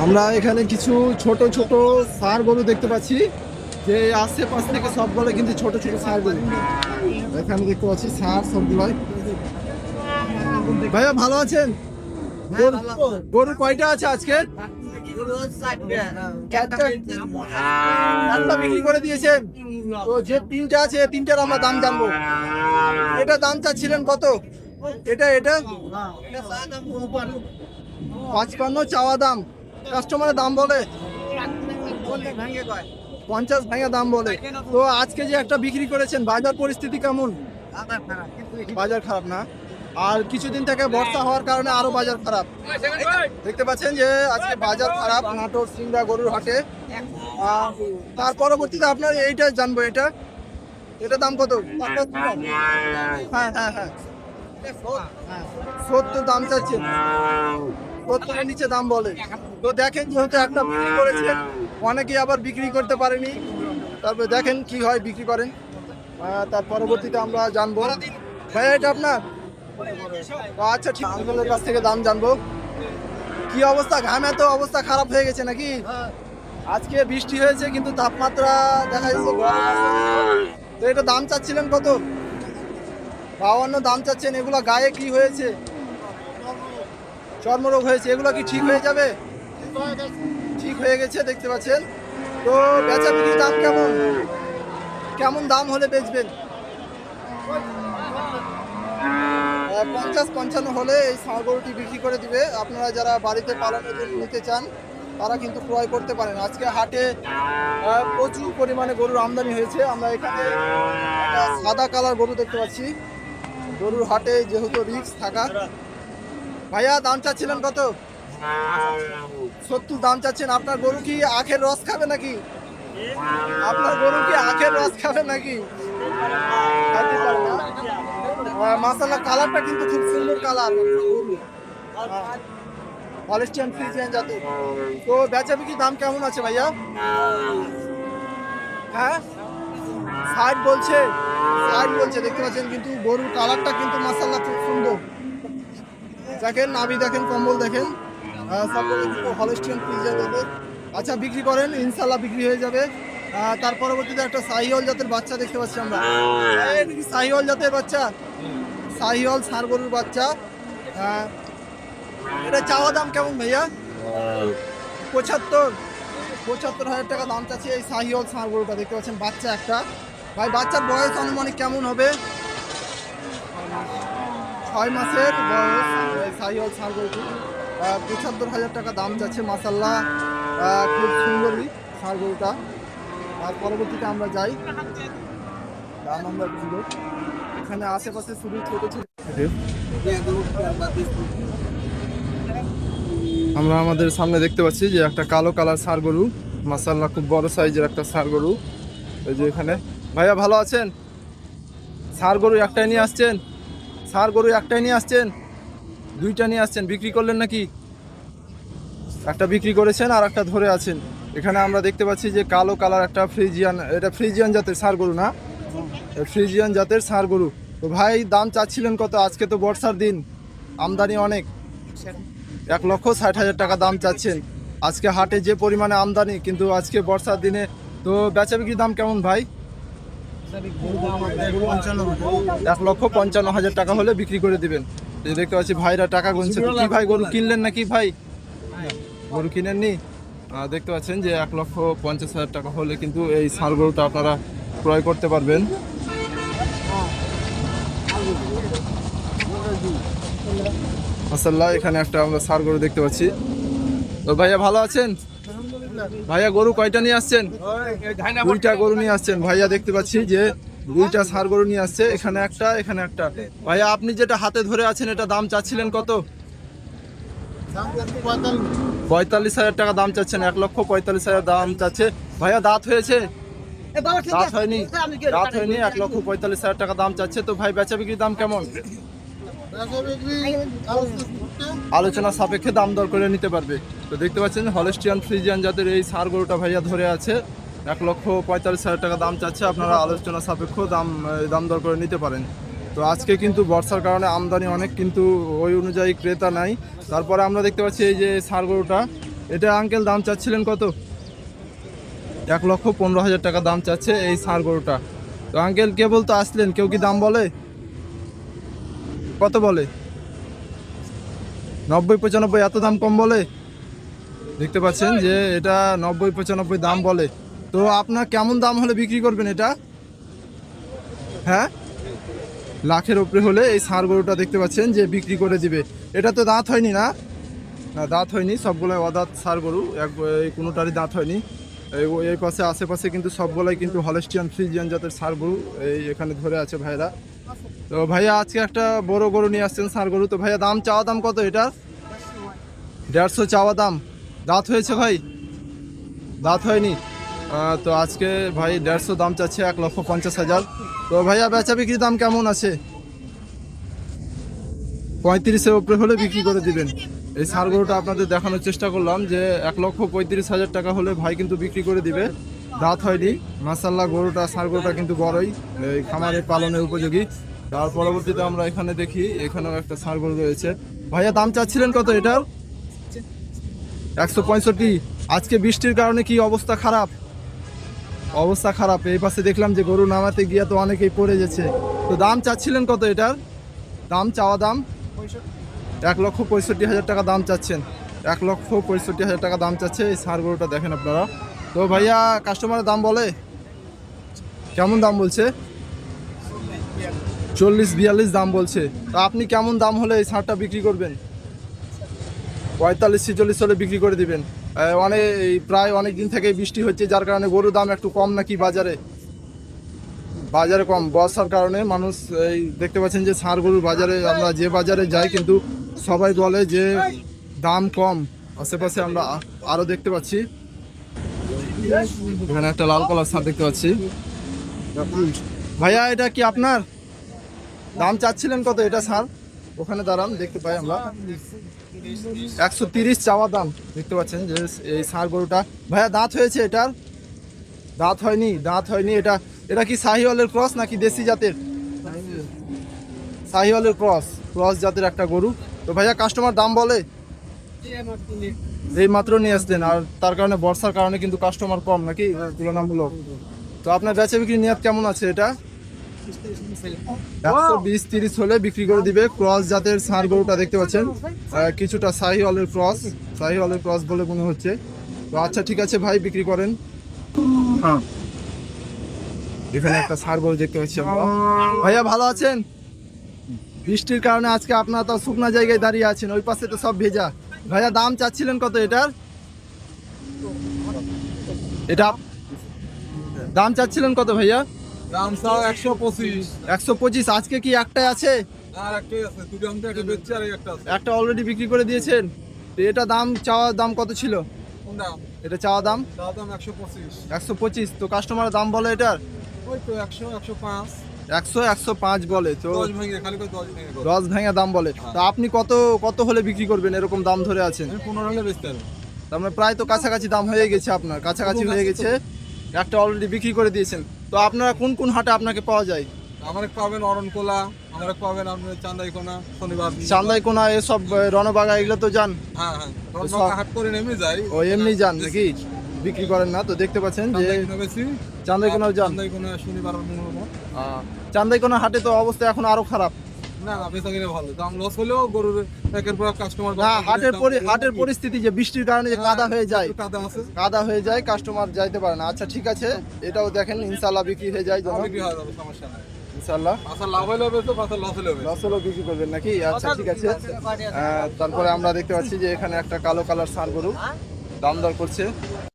আমরা এখানে কিছু ছোট ছোট সার গরু দেখতে পাচ্ছি। যে আশেপাশ থেকে সবগুলো কিন্তু ছোট ছোট সার গরু। এখানে দেখতে পাচ্ছি সার সবগুলাই। ভাইয়া, ভালো আছেন? গরু- কয়টা আছে আজকে? বিক্রি করে যে আছে আমরা দাম জানব। এটা দাম চাচ্ছিলেন কত? এটা এটা? চাওয়া দাম। কাস্টমারের দাম বলে? পঞ্চাশ ভাঙা দাম বলে। তো আজকে যে একটা বিক্রি করেছেন, বাজার পরিস্থিতি কেমন? বাজার খারাপ না? আর কিছুদিন থেকে বর্ষা হওয়ার কারণে আরও বাজার খারাপ। দেখতে পাচ্ছেন যে আজকে বাজার খারাপ, নাটোর সিংড়া গরুর হাটে। তার পরবর্তীতে আপনার এইটা জানব, এটা? এটা দাম কত? হ্যাঁ হ্যাঁ হ্যাঁ। সত্তর দাম চাচ্ছেন। সত্তরের নিচে দাম বলে। তো দেখেন যেহেতু একটা বিক্রি করেছেন অনেকে আবার বিক্রি করতে পারেনি। তারপরে দেখেন কি হয়, বিক্রি করেন। তার পরবর্তীতে আমরা জানব। ভাইয়া, এটা আপনার? আচ্ছা ঠিক। আপনাদের কাছ থেকে দাম জানব। কি অবস্থা? ঘামে তো অবস্থা খারাপ হয়ে গেছে নাকি? আজকে বৃষ্টি হয়েছে, কিন্তু তাপমাত্রা দেখা যাচ্ছে তো এটা দাম চাচ্ছিলেন কত? বাউান্ন দাম চাচ্ছেন, এগুলো গায়ে কি হয়েছে? চর্মরোগ হয়েছে, এগুলো কি ঠিক হয়ে যাবে? ঠিক হয়ে গেছে, দেখতে পাচ্ছেন। তো বেচা বিক্রির দাম কেমন? কেমন দাম হলে বেচবেন? পঞ্চাশ পঞ্চান্ন হলে এই ষাঁড় গরুটি বিক্রি করে দিবে। আপনারা যারা বাড়িতে পালনের জন্য নিতে চান, তারা কিন্তু ক্রয় করতে পারেন। আজকে হাটে প্রচুর পরিমাণে গরুর আমদানি হয়েছে। আমরা এখানে সাদা কালার গরু দেখতে পাচ্ছি। গরুর হাটে যেহেতু রিক্স থাকা ভাইয়া, দাম চাচ্ছিলেন কত? সত্তর, দাম চাচ্ছেন। আপনার গরু কি আখের রস খাবে নাকি? আপনার গরু কি আখের রস খাবে নাকি? মাশাআল্লাহ, কালারটা কিন্তু খুব সুন্দর কালার। হলিস্টিয়ান ফ্রিজিয়ান জাতি। তো বেচা বিক্রি দাম কেমন আছে ভাইয়া? হ্যাঁ? ষাট বলছে। ষাট বলছে, দেখতে পাচ্ছেন কিন্তু গরুর কালারটা কিন্তু মাসাল্লাহ খুব সুন্দর। দেখেন, নাভি দেখেন, কম্বল দেখেন। হলিস্টিয়ান ফ্রিজিয়ান জাতের আচ্ছা বিক্রি করেন ইনশাল্লাহ বিক্রি হয়ে যাবে। তার পরবর্তীতে একটা সাহিওয়াল জাতের বাচ্চা দেখতে পাচ্ছি আমরা। সাহিওয়াল জাতের বাচ্চা। সাহিওয়াল সার গরুর বাচ্চা এটা চাওয়া দাম কেমন ভাইয়া? পঁচাত্তর। পঁচাত্তর হাজার টাকা দাম চাচ্ছে এই সাহিওয়াল ষাঁড় গরুটা দেখতে পাচ্ছেন, বাচ্চা একটা। ভাই, বাচ্চার বয়স আনুমানিক কেমন হবে? ছয় মাসের বয়স সাহিওয়াল ষাঁড় পঁচাত্তর হাজার টাকা দাম যাচ্ছে মাসাল্লাহ খুব সুন্দরী ষাঁড় গরুটা আর পরবর্তীতে আমরা যাই। দাম আমরা বুঝলো এখানে আশেপাশে শুধু ছোট ছোট আমরা আমাদের সামনে দেখতে পাচ্ছি যে একটা কালো কালার সার গরু মাসাল্লাহ খুব বড় সাইজের একটা সার গরু এই যে এখানে। ভাইয়া, ভালো আছেন? সার গরু একটাই নিয়ে আসছেন? সার গরু একটাই নিয়ে আসছেন? দুইটা নিয়ে আসছেন? বিক্রি করলেন নাকি? একটা বিক্রি করেছেন আর একটা ধরে আছেন। এখানে আমরা দেখতে পাচ্ছি যে কালো কালার একটা ফ্রিজিয়ান, এটা ফ্রিজিয়ান জাতের সার গরু না? ফ্রিজিয়ান জাতের সার গরু। তো ভাই, দাম চাচ্ছিলেন কত? আজকে তো বর্ষার দিন। আমদানি অনেক। এক লক্ষ ষাট হাজার টাকা দাম চাচ্ছেন। আজকে হাটে যে পরিমাণে আমদানি, কিন্তু আজকে বর্ষার দিনে তো বেচা বিক্রির দাম কেমন ভাই? এক লক্ষ পঞ্চান্ন হাজার টাকা হলে বিক্রি করে দিবেন। দেখতে পাচ্ছি ভাইরা টাকা গুনছে। কি ভাই গরু কিনলেন নাকি ভাই? গরু কিনেননি? দেখতে পাচ্ছেন যে এক লক্ষ পঞ্চাশ হাজার টাকা হলে কিন্তু এই ষাঁড় গরুটা আপনারা ক্রয় করতে পারবেন। মাসাল্লাহ এখানে একটা আমরা ষাঁড় গরু দেখতে পাচ্ছি। তো ভাইয়া ভালো আছেন? ভাইয়া গরু কয়টা নিয়ে আসছেন? দুইটা গরু নিয়ে আসছেন। ভাইয়া দেখতে পাচ্ছি যে দুইটা ষাঁড় গরু নিয়ে আসছে। এখানে একটা এখানে একটা। ভাইয়া আপনি যেটা হাতে ধরে আছেন এটা দাম চাচ্ছিলেন কত? পঁয়তাল্লিশ হাজার টাকা দাম চাচ্ছেন এক লক্ষ পঁয়তাল্লিশ হাজার দাম চাচ্ছে। ভাইয়া দাঁত হয়েছে? দাঁত হয়নি? দাঁত হয়নি? এক লক্ষ পঁয়তাল্লিশ হাজার টাকা দাম চাচ্ছে। তো ভাই বেচা বিক্রির দাম কেমন? আলোচনা সাপেক্ষে দাম দর করে নিতে পারবে। তো দেখতে পাচ্ছেন, হলেস্টিয়ান ফ্রিজিয়ান জাতের এই সার গরুটা ভাইয়া ধরে আছে। এক লক্ষ পঁয়তাল্লিশ হাজার টাকা দাম চাচ্ছে, আপনারা আলোচনা সাপেক্ষ দাম দাম দর করে নিতে পারেন। তো আজকে কিন্তু বর্ষার কারণে আমদানি অনেক, কিন্তু ওই অনুযায়ী ক্রেতা নাই। তারপরে আমরা দেখতে পাচ্ছি এই যে সার গরুটা, এটা আঙ্কেল দাম চাচ্ছিলেন কত? এক লক্ষ পনেরো হাজার টাকা দাম চাচ্ছে এই ষাঁড় গরুটা। তো আঙ্কেল কে বলতো আসলেন, কেউ কি দাম বলে? কত বলে? নব্বই পঁচানব্বই এত দাম কম বলে? দেখতে পাচ্ছেন যে এটা নব্বই পঁচানব্বই দাম বলে। তো আপনার কেমন দাম হলে বিক্রি করবেন এটা? হ্যাঁ? লাখের উপরে হলে এই ষাঁড় গরুটা দেখতে পাচ্ছেন যে বিক্রি করে দিবে। এটা তো দাঁত হয়নি না? দাঁত হয়নি, সবগুলোই অদাঁত ষাঁড় গরু। এক কোনোটারই দাঁত হয়নি। এই পাশে, আশেপাশে কিন্তু সবগুলোই কিন্তু হলেস্টিয়ান ফ্রিজিয়ান জাতের ষাঁড় গরু এই এখানে ধরে আছে ভাইরা। তো ভাইয়া আজকে একটা বড় গরু নিয়ে আসছেন ষাঁড় গরু। তো ভাইয়া দাম, চাওয়া দাম কত এটার? দেড়শো চাওয়া দাম। দাঁত হয়েছে ভাই? দাঁত হয়নি? তো আজকে ভাই দেড়শো দাম চাচ্ছে এক লক্ষ পঞ্চাশ হাজার। তো ভাইয়া বেচা বিক্রির দাম কেমন আছে? পঁয়ত্রিশের উপরে হলে বিক্রি করে দিবেন। এই ষাঁড় গরুটা আপনাদের দেখানোর চেষ্টা করলাম যে এক লক্ষ পঁয়ত্রিশ হাজার টাকা হলে ভাই কিন্তু বিক্রি করে দিবে। দাঁত হয়নি। মাসাল্লাহ গরুটা ষাঁড় গরুটা কিন্তু বড়ই। এই খামারে পালনের উপযোগী। তার পরবর্তীতে আমরা এখানে দেখি, এখানেও একটা গরু রয়েছে। ভাইয়া, দাম চাচ্ছিলেন কত এটার? একশো পঁয়ষট্টি। আজকে বৃষ্টির কারণে কি অবস্থা খারাপ? অবস্থা খারাপ। এই পাশে দেখলাম যে গরু নামাতে গিয়ে তো অনেকেই পড়ে গেছে। তো দাম চাচ্ছিলেন কত এটার? দাম, চাওয়া দাম? এক লক্ষ পঁয়ষট্টি হাজার টাকা দাম চাচ্ছেন। এক লক্ষ পঁয়ষট্টি হাজার টাকা দাম চাচ্ছে এই সার গরুটা দেখেন আপনারা। তো ভাইয়া কাস্টমারের দাম বলে? কেমন দাম বলছে? চল্লিশ বিয়াল্লিশ দাম বলছে। তা আপনি কেমন দাম হলে এই সারটা বিক্রি করবেন? পঁয়তাল্লিশ, ছিচল্লিশ হলে বিক্রি করে দিবেন। অনেক প্রায় অনেক দিন থেকে বৃষ্টি হচ্ছে, যার কারণে গরুর দাম একটু কম নাকি বাজারে? বাজারে কম। বর্ষার কারণে মানুষ এই দেখতে পাচ্ছেন যে ষাঁড় গরুর বাজারে, আমরা যে বাজারে যাই কিন্তু সবাই বলে যে দাম কম। আশেপাশে আমরা আরও দেখতে পাচ্ছি। এখানে একটা লাল কালার সার দেখতে পাচ্ছি। ভাইয়া, এটা কি আপনার? দাম চাচ্ছিলেন কত এটা ষাঁড় ওখানে দাঁড়ান, দেখতে পাই আমরা। একশো তিরিশ চাওয়া দাম, দেখতে পাচ্ছেন যে এই ষাঁড় গরুটা। ভাইয়া, দাঁত হয়েছে এটার? দাঁত হয়নি দাঁত হয়নি এটা। এটা কি শাহিওয়ালের ক্রস নাকি দেশি জাতের? শাহিওয়ালের ক্রস ক্রস জাতের একটা গরু। তো ভাইয়া কাস্টমার দাম বলে? এই মাত্র নিয়ে আসলেন, আর তার কারণে বর্ষার কারণে কিন্তু কাস্টমার কম নাকি? তুলনামূলক। তো আপনার বেচা বিক্রি নিয়াত কেমন আছে এটা? একশো বিশ তিরিশ হলে বিক্রি করে দিবে। ক্রস জাতের ষাঁড় গরুটা দেখতে পাচ্ছেন। কিছুটা শাহি অলের ক্রস শাহি অলের ক্রস বলে মনে হচ্ছে। তো আচ্ছা ঠিক আছে ভাই বিক্রি করেন। হ্যাঁ। এখানে একটা ষাঁড় গরু দেখতে পাচ্ছি আমরা। ভাইয়া ভালো আছেন? বৃষ্টির কারণে আজকে আপনারা তো শুকনা জায়গায় দাঁড়িয়ে আছেন ওই পাশে তো সব ভেজা। ভাইয়া দাম চাচ্ছিলেন কত এটার? এটা দাম চাচ্ছিলেন কত ভাইয়া? দাম চাও একশো পঁচিশ। একশো পঁচিশ আজকে কি একটাই আছে? আর একটাই আছে। দুটো একটা বেচছি আর একটা আছে। একটা অলরেডি বিক্রি করে দিয়েছেন। তো এটা দাম চাওয়ার দাম কত ছিল? এটা চাওয়া দাম? তাও দাম একশো পঁচিশ। একশো পঁচিশ তো কাস্টমার দাম বলে এটার। ওই তো একশো একশো পাঁচ। একশো একশো পাঁচ বলে তো দশ ভেঙে দাম বলে। তো আপনি কত কত হলে বিক্রি করবেন? এরকম দাম ধরে আছেন। পনেরো হলে বেচতে পারব। তার মানে প্রায় তো কাছাকাছি দাম হয়ে গেছে আপনার। কাছাকাছি হয়ে গেছে। একটা অলরেডি বিক্রি করে দিয়েছেন। তো আপনারা কোন কোন হাটে আপনাকে পাওয়া যায়? আমার পাবেন অরণকোলা আমার পাবেন আপনার চান্দাইকোনা শনিবার চান্দাইকোনা এসব রণবাগা এগুলো তো যান। হ্যাঁ হ্যাঁ। রণবাগা হাট করে নেমে যাই। ও এমনি যান নাকি? বিক্রি করেন না তো দেখতে পাচ্ছেন যে চান্দাইকোনাও যান। চান্দাইকোনা শনিবার চান্দাইকোনা হাটে তো অবস্থা এখন আরও খারাপ। না না বেচা কিনে ভালো। দাম লস হলেও গরুর একের পর কাস্টমার না হাটের পরি- হাটের পরিস্থিতি যে বৃষ্টির কারণে যে কাদা হয়ে যায়। কাদা আছে। কাদা হয়ে যায় কাস্টমার যাইতে পারে না। আচ্ছা ঠিক আছে এটাও দেখেন বিক্রি হয়ে যায় যেন। বিক্রি হয়ে যাবে সমস্যা নাই। আচ্ছা লাভ হলে পাঁচা লস হলে হলো বিক্রি করবেন নাকি? আচ্ছা ঠিক আছে। তারপরে আমরা দেখতে পাচ্ছি যে এখানে একটা কালো কালার সার গরু। দাম দর করছে।